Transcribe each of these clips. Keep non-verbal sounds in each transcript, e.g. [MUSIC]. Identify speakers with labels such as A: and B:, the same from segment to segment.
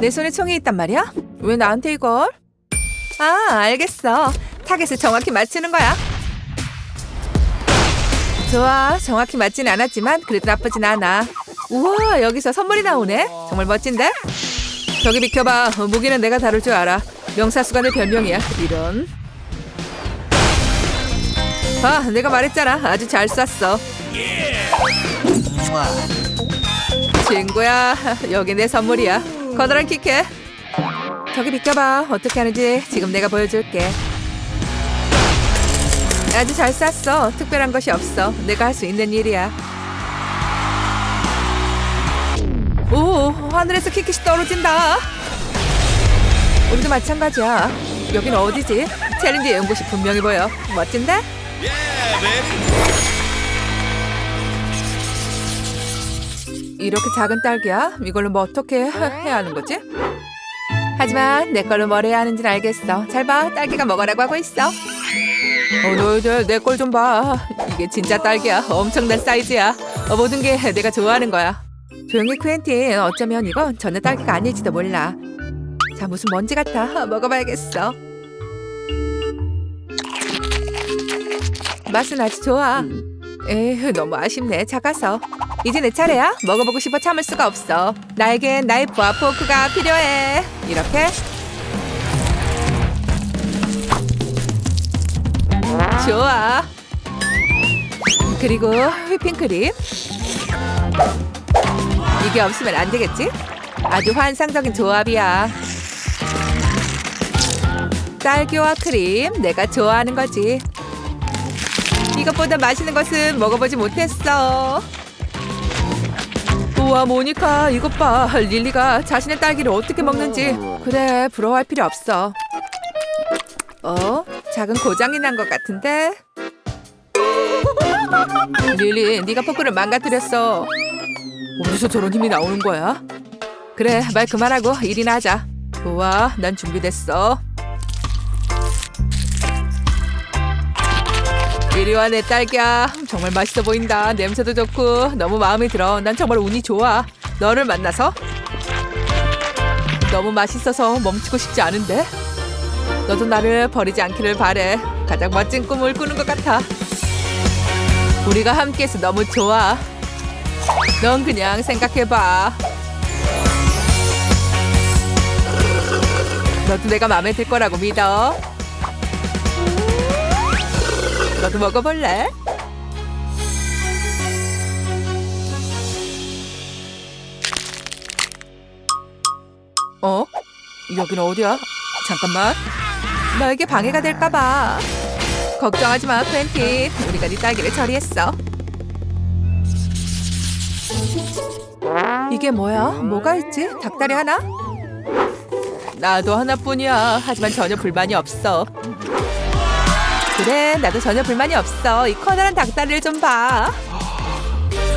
A: 내 손에 총이 있단 말이야? 왜 나한테 이걸? 아, 알겠어. 타겟을 정확히 맞추는 거야. 좋아, 정확히 맞진 않았지만 그래도 나쁘진 않아. 우와, 여기서 선물이 나오네. 정말 멋진데? 저기 비켜봐. 어, 무기는 내가 다룰 줄 알아. 명사수가 내 별명이야. 이런. 아, 내가 말했잖아. 아주 잘 쐈어. 친구야, 여기 내 선물이야. 커다란 키케. 저기 비켜봐. 어떻게 하는지 지금 내가 보여줄게. 아주 잘 쐈어. 특별한 것이 없어. 내가 할 수 있는 일이야. 오, 하늘에서 키키시 떨어진다. 우리도 마찬가지야. 여긴 어디지? 챌린지 연구시 분명히 보여. 멋진데? 이렇게 작은 딸기야? 이걸로 뭐 어떻게 해- 해야 하는 거지? 하지만 내 걸로 뭘 해야 하는지는 알겠어. 잘 봐, 딸기가 먹으라고 하고 있어. 어, 너희들 내 걸 좀 봐. 이게 진짜 딸기야. 엄청난 사이즈야. 어, 모든 게 내가 좋아하는 거야. 조용히 퀸틴. 어쩌면 이건 전혀 딸기가 아닐지도 몰라. 자, 무슨 먼지 같아. 먹어봐야겠어. 맛은 아주 좋아. 에휴, 너무 아쉽네. 작아서. 이제 내 차례야. 먹어보고 싶어 참을 수가 없어. 나에겐 나이프와 포크가 필요해. 이렇게. 좋아. 그리고 휘핑크림. 이게 없으면 안 되겠지? 아주 환상적인 조합이야. 딸기와 크림, 내가 좋아하는 거지. 이것보다 맛있는 것은 먹어보지 못했어. 우와, 모니카, 이것 봐. 릴리가 자신의 딸기를 어떻게 먹는지. 그래, 부러워할 필요 없어. 어? 작은 고장이 난 것 같은데? 릴리, 네가 포크를 망가뜨렸어. 어디서 저런 힘이 나오는 거야? 그래, 말 그만하고 일이나 하자. 좋아, 난 준비됐어. 이리 와, 내 딸기야. 정말 맛있어 보인다. 냄새도 좋고 너무 마음에 들어. 난 정말 운이 좋아. 너를 만나서 너무 맛있어서 멈추고 싶지 않은데. 너도 나를 버리지 않기를 바래. 가장 멋진 꿈을 꾸는 것 같아. 우리가 함께해서 너무 좋아. 넌 그냥 생각해봐. 너도 내가 마음에 들 거라고 믿어. 너도 먹어볼래? 어? 여긴 어디야? 잠깐만. 너에게 방해가 될까봐. 걱정하지 마, 퀸틴. 우리가 네 딸기를 처리했어. 이게 뭐야? 뭐가 있지? 닭다리 하나? 나도 하나뿐이야. 하지만 전혀 불만이 없어. 그래, 나도 전혀 불만이 없어. 이 커다란 닭다리를 좀 봐.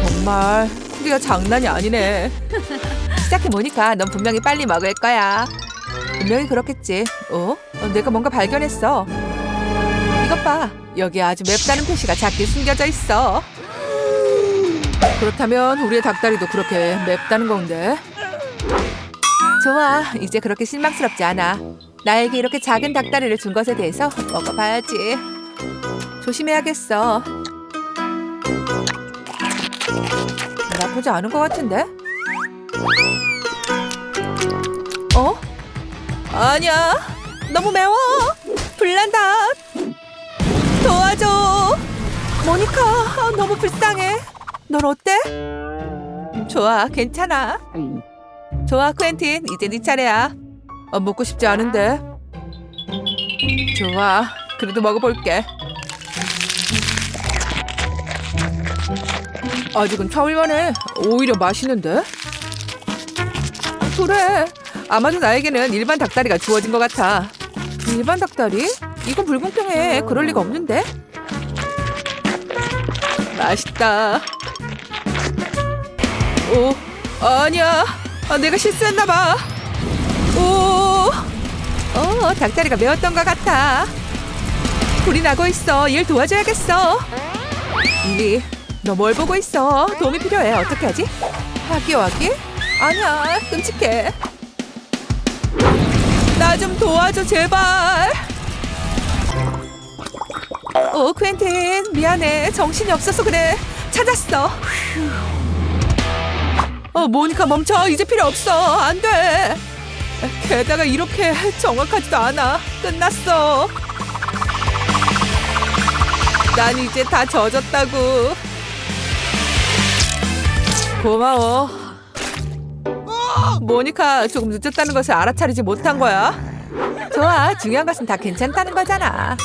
A: 정말 크기가 장난이 아니네. 시작해 보니까 넌 분명히 빨리 먹을 거야. 분명히 그렇겠지. 어? 어, 내가 뭔가 발견했어. 이것 봐. 여기 아주 맵다는 표시가 작게 숨겨져 있어. 그렇다면 우리의 닭다리도 그렇게 맵다는 건데. 좋아. 이제 그렇게 실망스럽지 않아. 나에게 이렇게 작은 닭다리를 준 것에 대해서 먹어봐야지. 조심해야겠어. 나쁘지 않은 것 같은데? 어? 아니야. 너무 매워. 불난다. 도와줘. 모니카, 아, 너무 불쌍해. 넌 어때? 좋아, 괜찮아. 좋아, 퀸틴. 이제 네 차례야. 어, 먹고 싶지 않은데. 좋아. 그래도 먹어볼게. 아직은 차올만해. 오히려 맛있는데? 그래. 아마도 나에게는 일반 닭다리가 주어진 것 같아. 일반 닭다리? 이건 불공평해. 그럴 리가 없는데? 맛있다. 오, 아니야. 아, 내가 실수했나 봐. 오, 어, 닭다리가 매웠던 것 같아. 불이 나고 있어. 일 도와줘야겠어. 릴리, 너 뭘 보고 있어? 도움이 필요해. 어떻게 하지? 하기 하기? 아니야, 끔찍해. 좀 도와줘 제발. 어 퀸틴 미안해 정신이 없어서 그래 찾았어. 어 모니카 멈춰 이제 필요 없어 안 돼. 게다가 이렇게 정확하지도 않아 끝났어. 난 이제 다 젖었다고. 고마워. 모니카 조금 늦었다는 것을 알아차리지 못한 거야. 좋아, 중요한 것은 다 괜찮다는 거잖아.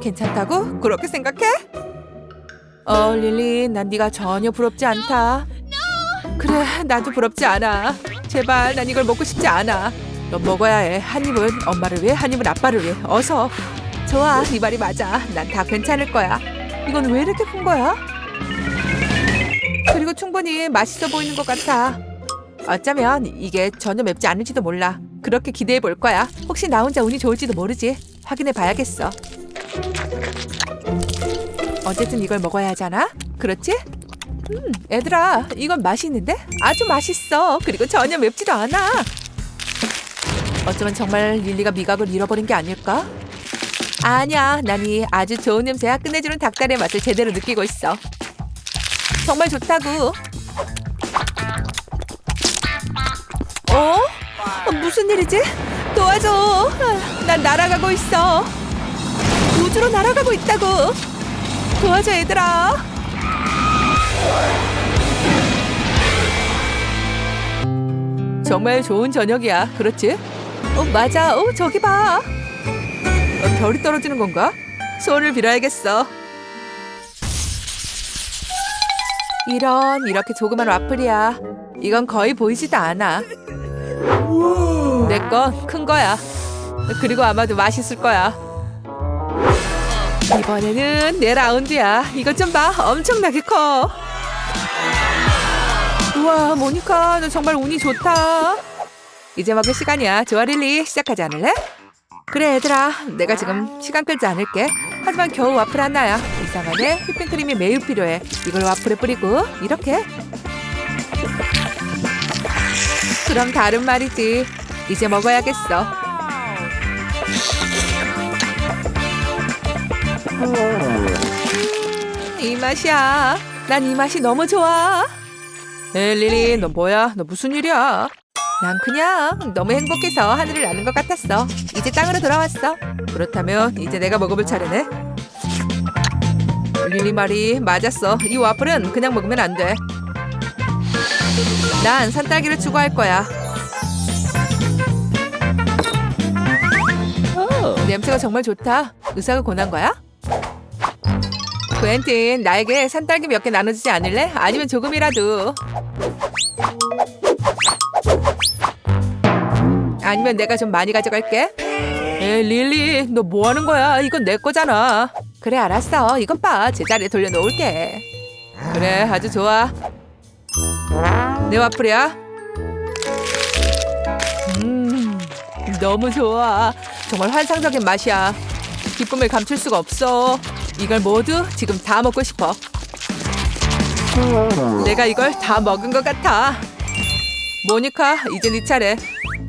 A: 괜찮다고? 그렇게 생각해? 어, 릴리, 난 네가 전혀 부럽지 않다. 그래, 나도 부럽지 않아. 제발, 난 이걸 먹고 싶지 않아. 넌 먹어야 해. 한 입은 엄마를 위해, 한 입은 아빠를 위해. 어서. 좋아, 네 말이 맞아. 난 다 괜찮을 거야. 이건 왜 이렇게 큰 거야? 그리고 충분히 맛있어 보이는 것 같아. 어쩌면 이게 전혀 맵지 않을지도 몰라. 그렇게 기대해 볼 거야. 혹시 나 혼자 운이 좋을지도 모르지. 확인해 봐야겠어. 어쨌든 이걸 먹어야 하잖아. 그렇지? 음, 얘들아, 이건 맛있는데? 아주 맛있어. 그리고 전혀 맵지도 않아. 어쩌면 정말 릴리가 미각을 잃어버린 게 아닐까? 아니야, 난 이 아주 좋은 냄새야 끝내주는 닭다리의 맛을 제대로 느끼고 있어. 정말 좋다고. 어? 어, 무슨 일이지? 도와줘. 아, 난 날아가고 있어. 우주로 날아가고 있다고. 도와줘, 얘들아. 정말 좋은 저녁이야. 그렇지? 어, 맞아. 어, 저기 봐. 어, 별이 떨어지는 건가? 소원을 빌어야겠어. 이런 이렇게 조그만 와플이야. 이건 거의 보이지도 않아. 내 건 큰 거야. 그리고 아마도 맛있을 거야. 이번에는 내 라운드야. 이것 좀 봐. 엄청나게 커. 우와, 모니카, 너 정말 운이 좋다. 이제 먹을 시간이야. 좋아, 릴리. 시작하지 않을래? 그래, 얘들아. 내가 지금 시간 끌지 않을게. 하지만 겨우 와플 하나야. 이상하네. 휘핑크림이 매우 필요해. 이걸 와플에 뿌리고 이렇게. 그럼 다른 말이지. 이제 먹어야겠어. 음, 이 맛이야. 난 이 맛이 너무 좋아. 에 릴리, 너 뭐야? 너 무슨 일이야? 난 그냥 너무 행복해서 하늘을 나는 것 같았어. 이제 땅으로 돌아왔어. 그렇다면 이제 내가 먹어볼 차례네. 릴리 말이 맞았어. 이 와플은 그냥 먹으면 안 돼. 난 산딸기를 추구할 거야. 냄새가 정말 좋다. 의사가 권한 거야? 웬틴, 나에게 산딸기 몇 개 나눠주지 않을래? 아니면 조금이라도. 아니면 내가 좀 많이 가져갈게. 에 릴리, 너 뭐 하는 거야? 이건 내 거잖아. 그래, 알았어. 이것 봐. 제자리에 돌려놓을게. 그래, 아주 좋아. 내 와플이야. 음, 너무 좋아. 정말 환상적인 맛이야. 기쁨을 감출 수가 없어. 이걸 모두 지금 다 먹고 싶어. 내가 이걸 다 먹은 것 같아. 모니카, 이제 네 차례.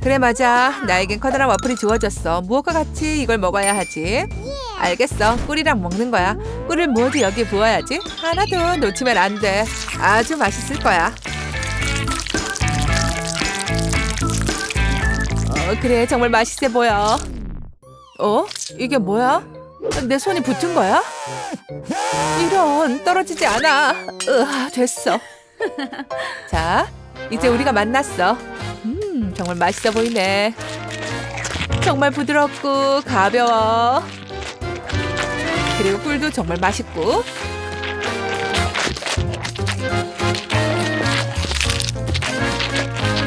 A: 그래 맞아. 나에겐 커다란 와플이 주어졌어. 무엇과 같이 이걸 먹어야 하지? 알겠어. 꿀이랑 먹는 거야. 꿀을 모두 여기에 부어야지. 하나도 놓치면 안 돼. 아주 맛있을 거야. 어, 그래 정말 맛있어 보여. 어? 이게 뭐야? 내 손이 붙은 거야? 이런 떨어지지 않아. 으아 됐어. [LAUGHS] 자, 이제 우리가 만났어. 음, 정말 맛있어 보이네. 정말 부드럽고 가벼워. 그리고 꿀도 정말 맛있고.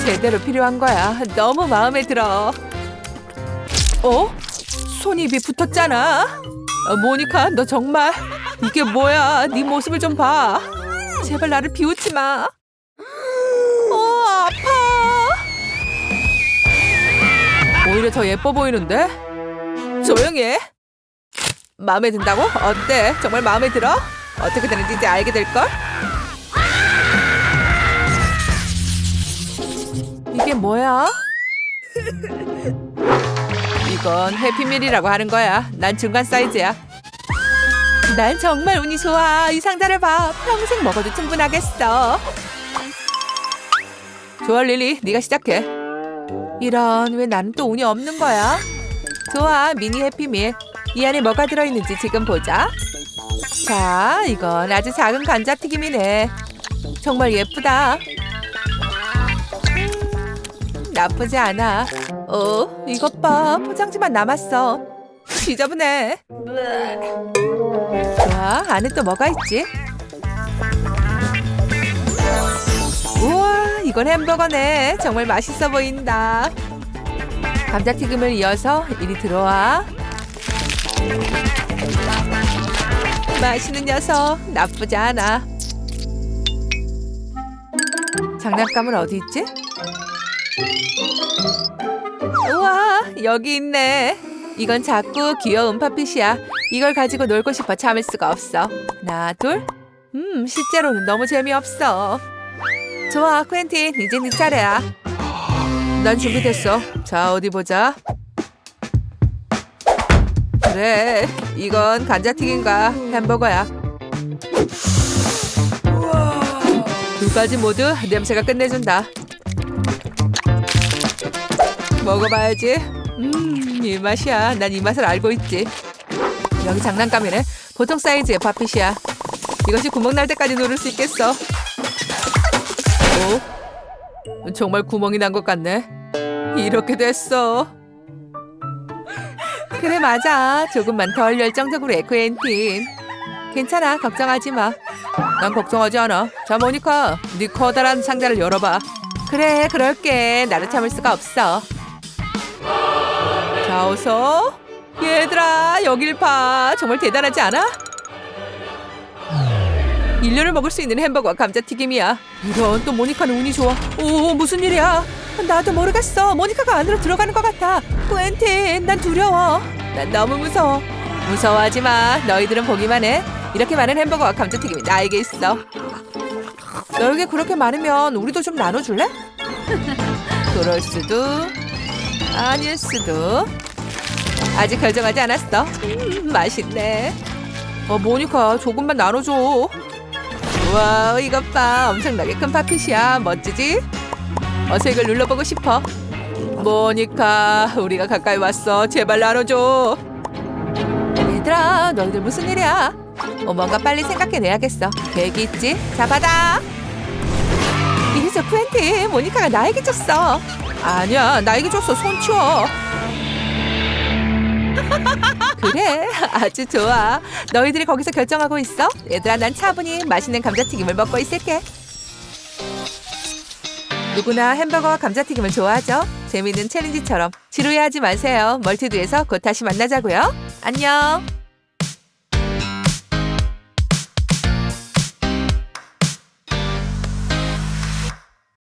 A: 제대로 필요한 거야. 너무 마음에 들어. 어? 손입이 붙었잖아. 어, 모니카, 너 정말 이게 뭐야? 네 모습을 좀 봐. 제발 나를 비웃지 마. 어, 아파. 오히려 더 예뻐 보이는데? 조용히 해. 마음에 든다고? 어때? 정말 마음에 들어? 어떻게 되는지 이제 알게 될걸? 이게 뭐야? 이건 해피밀이라고 하는 거야. 난 중간 사이즈야. 난 정말 운이 좋아. 이 상자를 봐. 평생 먹어도 충분하겠어. 좋아 릴리, 네가 시작해. 이런 왜 나는 또 운이 없는 거야? 좋아 미니 해피밀. 이 안에 뭐가 들어있는지 지금 보자. 자, 이건 아주 작은 감자튀김이네. 정말 예쁘다. 음, 나쁘지 않아. 어, 이것 봐. 포장지만 남았어. 지저분해. 좋아, 안에 또 뭐가 있지? 우와, 이건 햄버거네. 정말 맛있어 보인다. 감자튀김을 이어서 이리 들어와. 맛있는 녀석. 나쁘지 않아. 장난감은 어디 있지? 우와, [LAUGHS] 여기 있네. 이건 작고 귀여운 팝핏이야. 이걸 가지고 놀고 싶어 참을 수가 없어. 하나, 둘. 음, 실제로는 너무 재미없어. 좋아, 퀸틴. 이제 네 차례야. 난 준비됐어. 자, 어디 보자. 그래, 이건 감자튀김과 햄버거야. 두 가지 모두 냄새가 끝내준다. 먹어봐야지. 음, 이 맛이야. 난 이 맛을 알고 있지. 여기 장난감이네. 보통 사이즈의 팝핏이야. 이것이 구멍 날 때까지 누를 수 있겠어. 오, 정말 구멍이 난 것 같네. 이렇게 됐어. 그래 맞아. 조금만 덜 열정적으로 해 퀸틴. 괜찮아. 걱정하지 마. 난 걱정하지 않아. 자, 모니카, 네 커다란 상자를 열어봐. 그래, 그럴게. 나도 참을 수가 없어. 자, 어서. 얘들아, 여길 봐. 정말 대단하지 않아? 1년을 먹을 수 있는 햄버거와 감자튀김이야. 이런 또 모니카는 운이 좋아. 오, 무슨 일이야? 나도 모르겠어. 모니카가 안으로 들어가는 것 같아. 웬틴, 난 두려워. 난 너무 무서워. 무서워하지 마. 너희들은 보기만 해. 이렇게 많은 햄버거와 감자튀김이 나에게 있어. 너에게 그렇게 많으면 우리도 좀 나눠줄래? [LAUGHS] 그럴 수도 아닐 수도 아직 결정하지 않았어. 음, 맛있네. 어, 모니카 조금만 나눠줘. 와, 이것 봐. 엄청나게 큰 팝핏이야. 멋지지? 어서 이걸 눌러보고 싶어. 모니카, 우리가 가까이 왔어. 제발 나눠줘. 얘들아, 너희들 무슨 일이야? 어, 뭔가 빨리 생각해내야겠어. 계획이 있지? 자, 받아. 이래서 퀸티, 모니카가 나에게 줬어. 아니야, 나에게 줬어. 손 치워. 그래, 아주 좋아. 너희들이 거기서 결정하고 있어. 얘들아, 난 차분히 맛있는 감자튀김을 먹고 있을게. 누구나 햄버거와 감자튀김을 좋아하죠. 재미있는 챌린지처럼 지루해하지 마세요. 멀티드에서 곧 다시 만나자고요. 안녕.